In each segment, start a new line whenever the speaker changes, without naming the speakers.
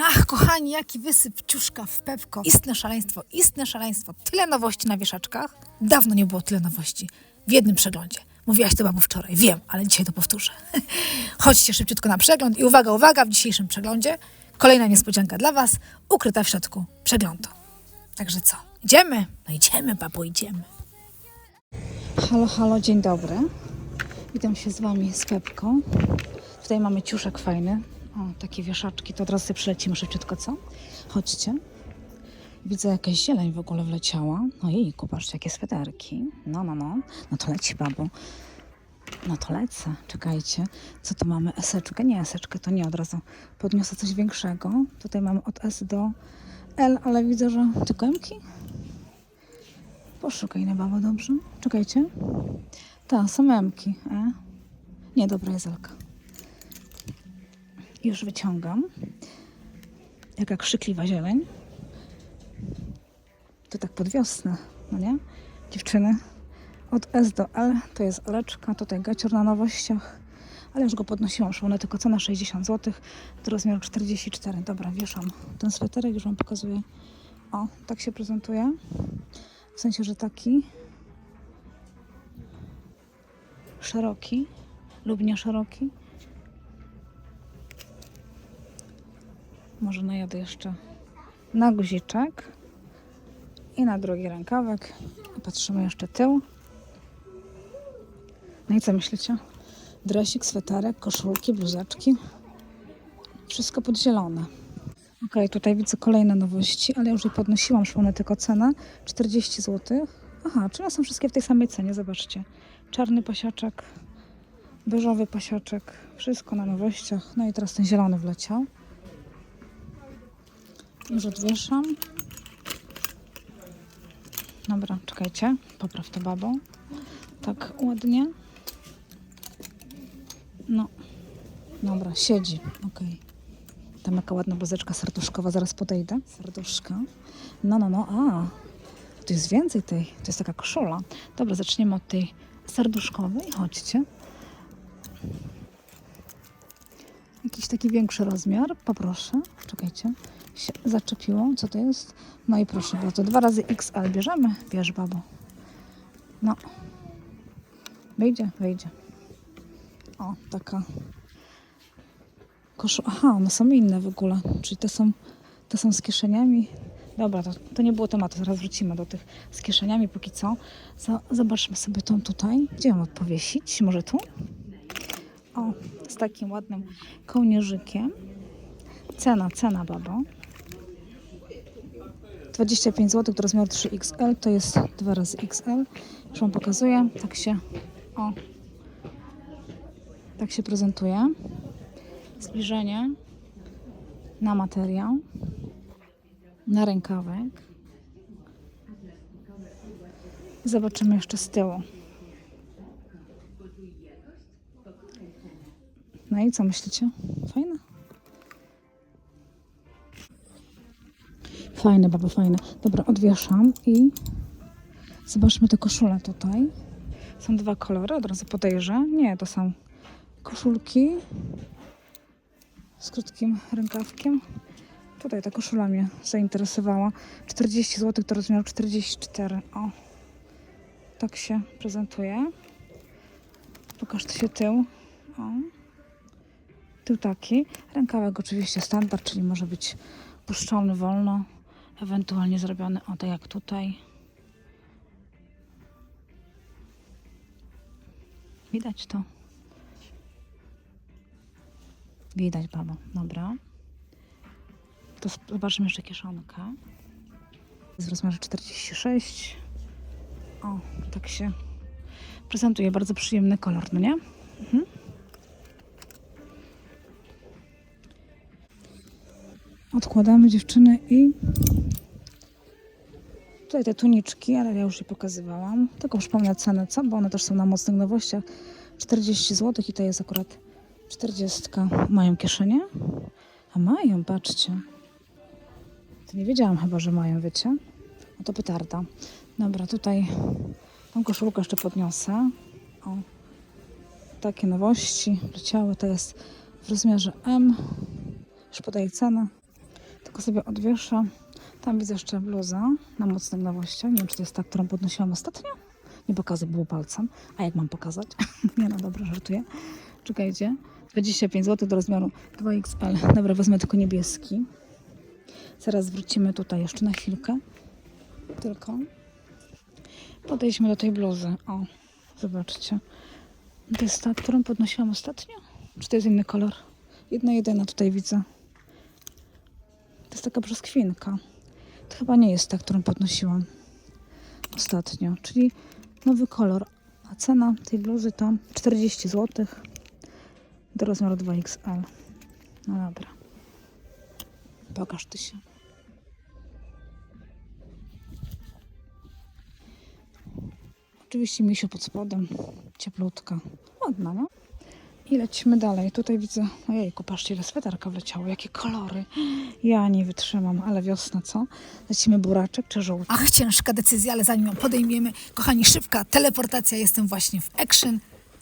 Ach, kochani, jaki wysyp ciuszka w pepko. Istne szaleństwo, istne szaleństwo. Tyle nowości na wieszaczkach. Dawno nie było tyle nowości. W jednym przeglądzie. Mówiłaś to babu wczoraj, wiem, ale dzisiaj to powtórzę. Chodźcie szybciutko na przegląd i uwaga, uwaga, w dzisiejszym przeglądzie kolejna niespodzianka dla Was, ukryta w środku przeglądu. Także co, idziemy? No idziemy, babu, idziemy. Halo, halo, dzień dobry. Witam się z Wami z Pepką. Tutaj mamy ciuszek fajny. O, takie wieszaczki, to od razu sobie przylecimy szybciutko, co? Chodźcie. Widzę jakaś zieleń w ogóle wleciała. Ojej, patrzcie, jakie sweterki. No, no, no. No to leci, babu. No to lecę. Czekajcie. Co tu mamy? Eseczkę? Nie, eseczkę to nie od razu. Podniosę coś większego. Tutaj mamy od S do L, ale widzę, że tylko M-ki. Poszukaj na babo, dobrze? Czekajcie. Tak, są M-ki. E? Nie, dobra, jest Elka. Już wyciągam. Jaka krzykliwa zieleń. To tak pod wiosnę, no nie? Dziewczyny. Od S do L to jest Eleczka. Tutaj gacior na nowościach. Ale już go podnosiłam, szło tylko cena 60 zł. Do rozmiaru 44. Dobra, wieszam ten sweterek, już Wam pokazuję. O, tak się prezentuje. W sensie, że taki szeroki lub nie szeroki. Może najadę jeszcze na guziczek i na drugi rękawek. Patrzymy jeszcze tył. No i co myślicie? Dresik, sweterek, koszulki, bluzeczki. Wszystko podzielone. Ok, tutaj widzę kolejne nowości, ale ja już je podnosiłam, szło tylko cenę 40 zł. Aha, czyli są wszystkie w tej samej cenie, zobaczcie. Czarny pasiaczek, beżowy pasiaczek, wszystko na nowościach. No i teraz ten zielony wleciał. Już odwieszam. Dobra, czekajcie. Popraw to babą. Tak ładnie. No. Dobra, siedzi. Okej. Tam jaka ładna bozeczka serduszkowa. Zaraz podejdę. Serduszka. No, no, no. A. Tu jest więcej tej. To jest taka koszula. Dobra, zaczniemy od tej serduszkowej. Chodźcie. Jakiś taki większy rozmiar. Poproszę. Czekajcie. Się zaczepiło. Co to jest? No i proszę bardzo. Dwa razy XL bierzemy. Bierz, babo. No. Wyjdzie? Wyjdzie. O, taka koszu. Aha, one są inne w ogóle. Czyli te są, te są z kieszeniami. Dobra, to, to nie było tematu. Zaraz wrócimy do tych z kieszeniami. Póki co, zobaczmy sobie tą tutaj. Gdzie ją odpowiesić? Może tu? O, z takim ładnym kołnierzykiem. Cena, cena, babo. 25 zł do rozmiaru 3XL to jest 2 razy XL. Już Wam pokazuję. Tak się, o, tak się prezentuje. Zbliżenie na materiał, na rękawek. Zobaczymy jeszcze z tyłu. No i co myślicie? Fajne? Fajne, baba, fajne. Dobra, odwieszam i zobaczmy te koszule tutaj. Są dwa kolory, od razu podejrzę. Nie, to są koszulki z krótkim rękawkiem. Tutaj ta koszula mnie zainteresowała. 40 zł to rozmiar 44. O, tak się prezentuje. Pokaż się tył. O. Tył taki. Rękawek oczywiście standard, czyli może być puszczony wolno, ewentualnie zrobiony o tak jak tutaj. Widać to? Widać, babo. Dobra. To zobaczymy jeszcze kieszonkę. W rozmiarze 46. O, tak się prezentuje. Bardzo przyjemny kolor, no nie? Mhm. Odkładamy dziewczyny i tutaj te tuniczki, ale ja już je pokazywałam. Tylko przypomnę cenę, co? Bo one też są na mocnych nowościach. 40 zł i to jest akurat 40. Mają kieszenie? A mają, patrzcie. To nie wiedziałam chyba, że mają, wiecie? No to petarda. Dobra, tutaj tą koszulkę jeszcze podniosę. O, takie nowości leciały. To jest w rozmiarze M. Już podaję cenę. Tylko sobie odwieszę. Tam widzę jeszcze bluza na mocnych nowościach. Nie wiem, czy to jest ta, którą podnosiłam ostatnio. Nie pokażę było palcem. A jak mam pokazać? nie no, dobra, żartuję. Czekajcie. 25 zł do rozmiaru 2XL. Dobra, wezmę tylko niebieski. Zaraz wrócimy tutaj jeszcze na chwilkę. Tylko. Podejdźmy do tej bluzy. O, zobaczcie. To jest ta, którą podnosiłam ostatnio? Czy to jest inny kolor? Jedna jedyna tutaj widzę. To jest taka brzoskwinka. To chyba nie jest ta, którą podnosiłam ostatnio. Czyli nowy kolor. A cena tej bluzy to 40 zł do rozmiaru 2XL. No dobra. Pokaż ty się. Oczywiście misio pod spodem. Cieplutka. Ładna, no. I lecimy dalej. Tutaj widzę, ojejku, patrzcie ile sweterka wleciało, jakie kolory. Ja nie wytrzymam, ale wiosna, co? Lecimy buraczek czy żółty? Ach, ciężka decyzja, ale zanim ją podejmiemy, kochani, szybka teleportacja. Jestem właśnie w Action.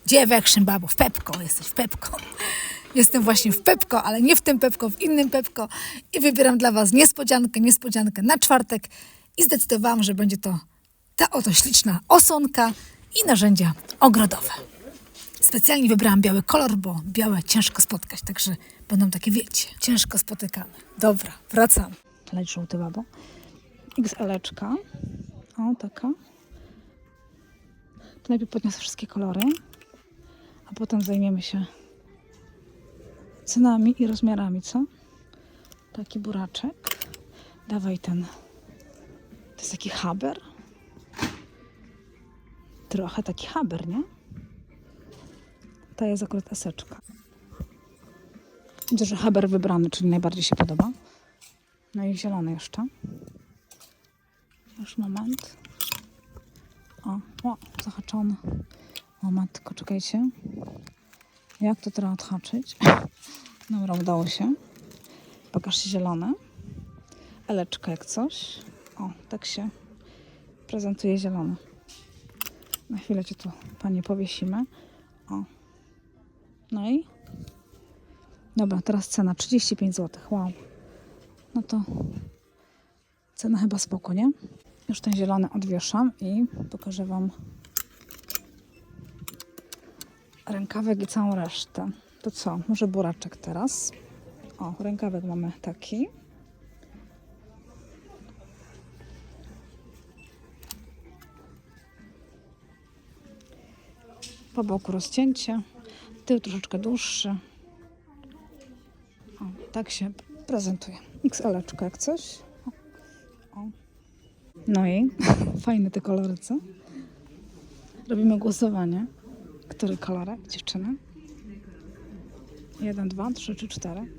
Gdzie w Action, babo? W Pepko. Jesteś w Pepko. Jestem właśnie w Pepko, ale nie w tym Pepko, w innym Pepko. I wybieram dla Was niespodziankę, niespodziankę na czwartek. I zdecydowałam, że będzie to ta oto śliczna osłonka i narzędzia ogrodowe. Specjalnie wybrałam biały kolor, bo białe ciężko spotkać, także będą takie, wiecie, ciężko spotykane. Dobra, wracam. Leć żółty babo. XL-eczka. O, taka. To najpierw podniosę wszystkie kolory, a potem zajmiemy się cenami i rozmiarami, co? Taki buraczek. Dawaj ten. To jest taki haber. Trochę taki haber, nie? Ta jest akurat eseczka. Widzę, że haber wybrany, czyli najbardziej się podoba. No i zielony jeszcze. Już moment. O, o zahaczony. Moment, tylko czekajcie. Jak to teraz odhaczyć? Dobra, udało się. Pokażcie zielone. Eleczka jak coś. O, tak się prezentuje zielony. Na chwilę cię tu, panie, powiesimy. O. No i? Dobra, teraz cena 35 zł. Wow. No to cena chyba spoko, nie? Już ten zielony odwieszam i pokażę Wam rękawek i całą resztę. To co? Może buraczek teraz. O, rękawek mamy taki. Po boku rozcięcie. Tył troszeczkę dłuższy. O, tak się prezentuje. XL jak coś. O. No i fajne te kolory, co? Robimy głosowanie. Który kolorek, dziewczyny? Jeden, dwa, trzy czy cztery.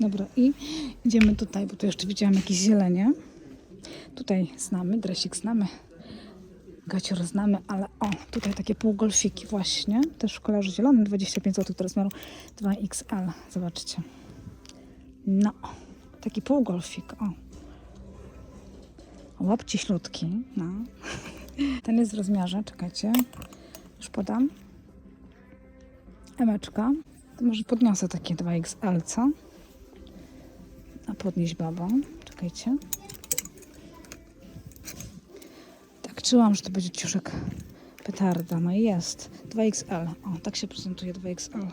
Dobra, i idziemy tutaj, bo tu jeszcze widziałam jakieś zielenie. Tutaj znamy, dresik znamy, gacior znamy, ale o, tutaj takie półgolfiki właśnie, też w kolorze zielonym, 25 zł, rozmiaru 2XL, zobaczcie. No, taki półgolfik, o. Łapci ślutki, no. Ten jest w rozmiarze, czekajcie, już podam. Emeczka. To może podniosę takie 2XL, co? A podnieść babą. Czekajcie. Czułam, że to będzie ciuszek petarda. No i jest. 2XL. O, tak się prezentuje 2XL.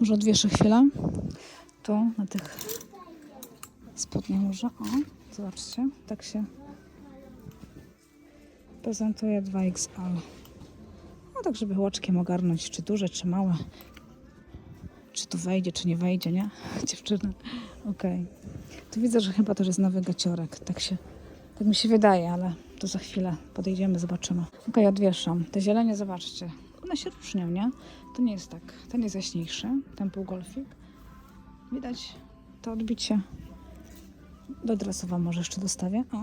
Może odwieszę chwilę. Tu, na tych spodniach może. O, zobaczcie. Tak się prezentuje 2XL. No tak, żeby łoczkiem ogarnąć, czy duże, czy małe. Czy tu wejdzie, czy nie wejdzie, nie? Dziewczyny. Okej. Tu widzę, że chyba też jest nowy gaciorek. Tak się, tak mi się wydaje, ale to za chwilę podejdziemy, zobaczymy. Okej, odwieszam. Te zielenie, zobaczcie. One się różnią, nie? To nie jest tak. Ten jest jaśniejszy, ten półgolfik. Widać to odbicie. Do dresowa może jeszcze dostawię. O,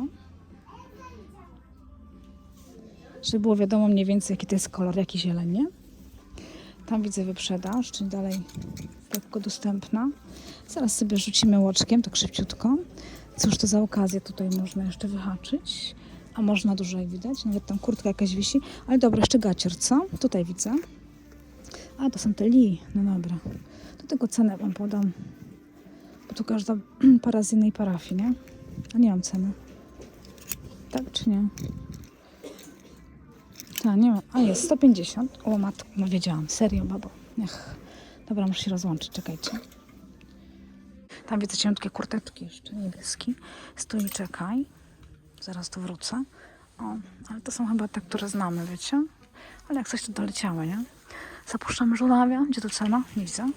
żeby było wiadomo mniej więcej jaki to jest kolor, jaki zieleń, nie? Tam widzę wyprzedaż, czyli dalej lekko dostępna. Zaraz sobie rzucimy łoczkiem, tak szybciutko. Cóż to za okazja tutaj można jeszcze wyhaczyć. A można dużo jak widać, nawet tam kurtka jakaś wisi. Ale dobra, jeszcze gacior, co? Tutaj widzę. A, to są te li. No dobra. Do tego cenę Wam podam. Tu każda para z innej parafii, nie? A nie mam ceny. Tak czy nie? Tak, nie mam. A jest 150. O matko, no wiedziałam. Serio, babo. Ech. Dobra, muszę się rozłączyć, czekajcie. Tam widzę cienkie kurteczki jeszcze, niebieski. Stój, czekaj. Zaraz tu wrócę. O, ale to są chyba te, które znamy, wiecie? Ale jak coś to doleciały, nie? Zapuszczamy żurawia. Gdzie tu cena? Nie widzę.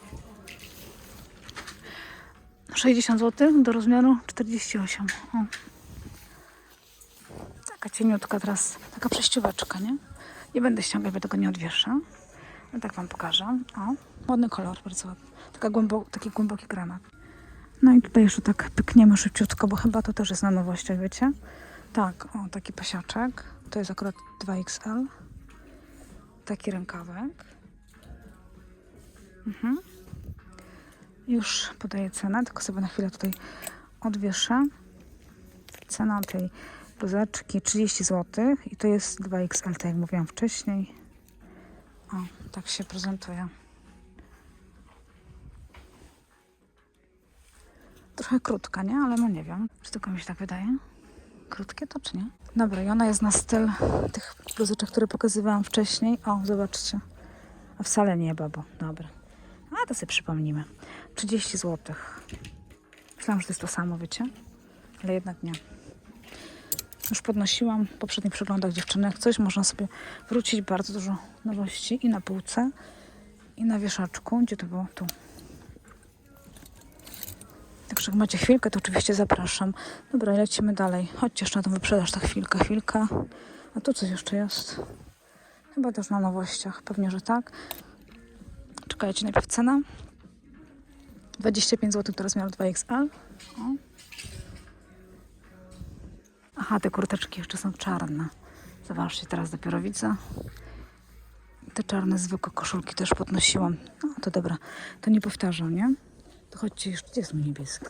60 zł do rozmiaru 48. O. Taka cieniutka teraz, taka przejścióweczka, nie? Nie będę ściągać, bo tego nie odwieszę. No tak Wam pokażę. O, ładny kolor, bardzo ładny. Taka głębo, taki głęboki granat. No i tutaj jeszcze tak pykniemy szybciutko, bo chyba to też jest na nowościach, wiecie? Tak, o, taki pasiaczek. To jest akurat 2XL. Taki rękawek. Mhm. Już podaję cenę, tylko sobie na chwilę tutaj odwieszę. Cena tej bluzeczki 30 zł i to jest 2XL, tak jak mówiłam wcześniej. O, tak się prezentuje. Trochę krótka, nie? Ale no nie wiem. Czy tylko mi się tak wydaje? Krótkie to czy nie? Dobra, i ona jest na styl tych bluzeczek, które pokazywałam wcześniej. O, zobaczcie. A wcale nie, babo. Dobra. A to sobie przypomnimy. 30 zł. Myślałam, że to jest to samo, wiecie? Ale jednak nie. Już podnosiłam w poprzednich przeglądach dziewczynek. Coś można sobie wrócić. Bardzo dużo nowości i na półce, i na wieszaczku. Gdzie to było? Tu. Jak macie chwilkę, to oczywiście zapraszam. Dobra, lecimy dalej. Chodźcie jeszcze na tą wyprzedaż, ta chwilka, chwilka. A tu coś jeszcze jest. Chyba też na nowościach. Pewnie, że tak. Czekajcie, najpierw cena. 25 zł do rozmiaru 2XL. O. Aha, te kurteczki jeszcze są czarne. Zobaczcie, teraz dopiero widzę. Te czarne zwykłe koszulki też podnosiłam. No to dobra, to nie powtarzam, nie? To chodźcie jeszcze, gdzie jest mój niebieski?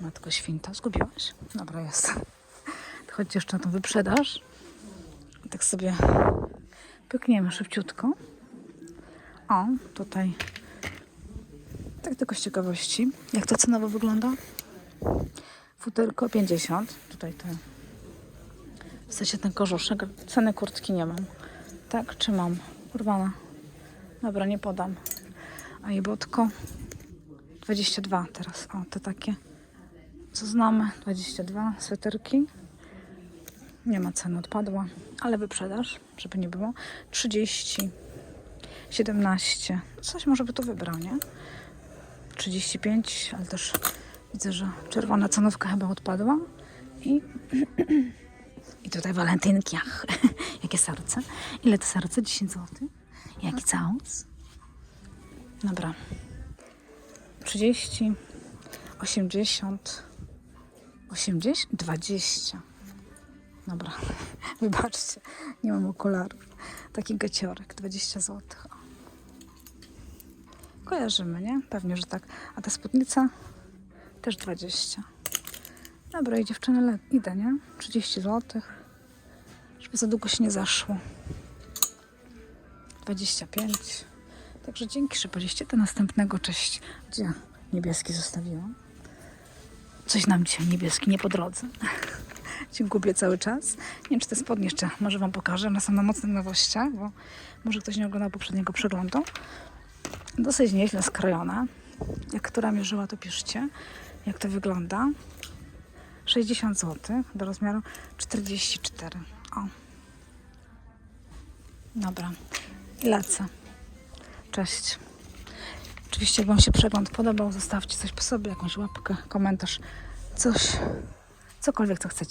Matko święta, zgubiłaś? Dobra, jest. To chodźcie jeszcze na tą wyprzedaż. I tak sobie pykniemy szybciutko. O, tutaj. Tak tylko z ciekawości. Jak to cenowo wygląda? Futerko 50. Tutaj to. W sensie ten korzuszek. Ceny kurtki nie mam. Tak, czy mam? Urwana. Dobra, nie podam. A jebotko 22 teraz. O, te takie. Co znamy? 22 sweterki. Nie ma ceny, odpadła. Ale wyprzedaż, żeby nie było. 30. 17. Coś może by to wybrał, nie? 35, ale też widzę, że czerwona cenówka chyba odpadła. I, i tutaj walentynki. Ach, jakie serce. Ile to serce? 10 zł. Jaki całus? Dobra. 30, 80, 80, 20. Dobra, wybaczcie, nie mam okularów. Taki gaciorek, 20 zł. Kojarzymy, nie? Pewnie, że tak. A ta spódnica też 20. Dobra, i dziewczyny, idę, nie? 30 zł. Żeby za długo się nie zaszło. 25. Także dzięki, że byliście. Do następnego. Cześć. Gdzie niebieski zostawiłam? Coś nam dzisiaj niebieski nie po drodze. Cię cały czas. Nie wiem, czy te spodnie jeszcze może Wam pokażę. One są na mocnych nowościach, bo może ktoś nie oglądał poprzedniego przeglądu. Dosyć nieźle skrojone. Jak która mierzyła, to piszcie, jak to wygląda. 60 zł do rozmiaru 44. O. Dobra. I lecę. Cześć. Oczywiście, jak Wam się przegląd podobał, zostawcie coś po sobie, jakąś łapkę, komentarz, coś, cokolwiek, co chcecie.